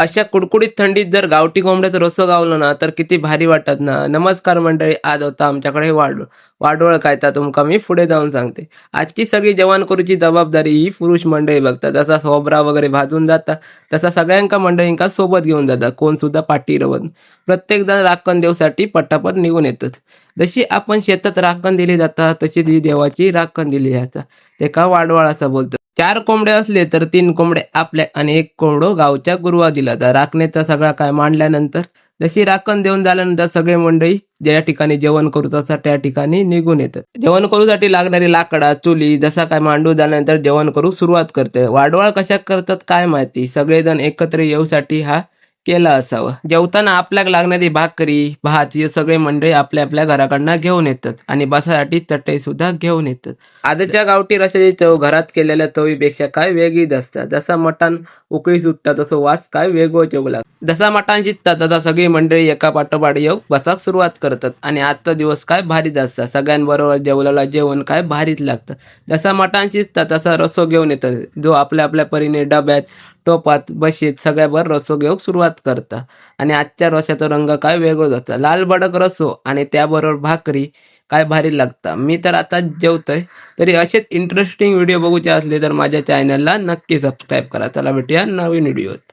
अशा कुडकुडीत थंडीत जर गावठी कोंबड्याचं रसो गावलं ना तर किती भारी वाटत ना. नमस्कार मंडळी आज होता आमच्याकडे वाढ वाडवळ काय तर तुमका मी पुढे जाऊन सांगते. आजची सगळी जवान करूची जबाबदारी ही पुरुष मंडळी बघतात. जसा सोबरा वगैरे भाजून जाता तसा सगळ्यांका मंडळींका सोबत घेऊन जातात. कोण सुद्धा पाठी रवत प्रत्येक जण राखण देवसाठी पटापट निघून येतात. जशी आपण शेतात राखण दिली जाता तशी ही देवाची राखण दिली जाता ते का वाडवाळ असं बोलतात चार कोंबडे असले तर तीन कोंबडे आपल्या आणि एक कोंबडो गावच्या गुरुवा दिला तर राखण्याचा सगळा काय मांडल्यानंतर जशी राखण देऊन झाल्यानंतर सगळे मंडळी ज्या ठिकाणी जेवण करूच असतात त्या ठिकाणी निघून येतात. जेवण करूसाठी लागणारी लाकडा चुली जसा काय मांडू झाल्यानंतर जेवण करू सुरुवात करते. वाडवाळ कशा करतात काय माहिती? सगळेजण एकत्र येऊसाठी हा केला असावा. जेवताना आपल्याक लागणारी भाकरी भात हे सगळे मंडळी आपल्या आपल्या घराकडनं घेऊन येतात आणि बसासाठी चटई सुद्धा घेऊन येतात. आजच्या गावठी रशाची चव घरात केलेल्या चवीपेक्षा काय वेगळीच असतात. जसा मटण उकळी सुटतात तसं वास काय वेगळं चव लागतो. जसा मटण शिजतात तसा सगळी मंडळी एका पाठोपाठ येऊ बसाक सुरुवात करतात. आणि आजचा दिवस काय भारीच असतात. सगळ्यांबरोबर जेवलेला जेवण काय भारीच लागतं. जसा मटण शिजतात तसा रसो घेऊन येतात. जो आपल्या आपल्या परीने डब्यात टोपात बशीत सगळ्यावर रसो घेवंक सुरुवात करता. आणि आजच्या रसाचा रंग काय वेगळो जाता? लाल बडक रसो आणि त्याबरोबर भाकरी काय भारी लागता? मी तर आता जेवतोय. तरी असेच इंटरेस्टिंग व्हिडिओ बघूचे असले तर माझ्या चॅनलला नक्की सबस्क्राईब करा. चला भेटूया नवीन व्हिडिओत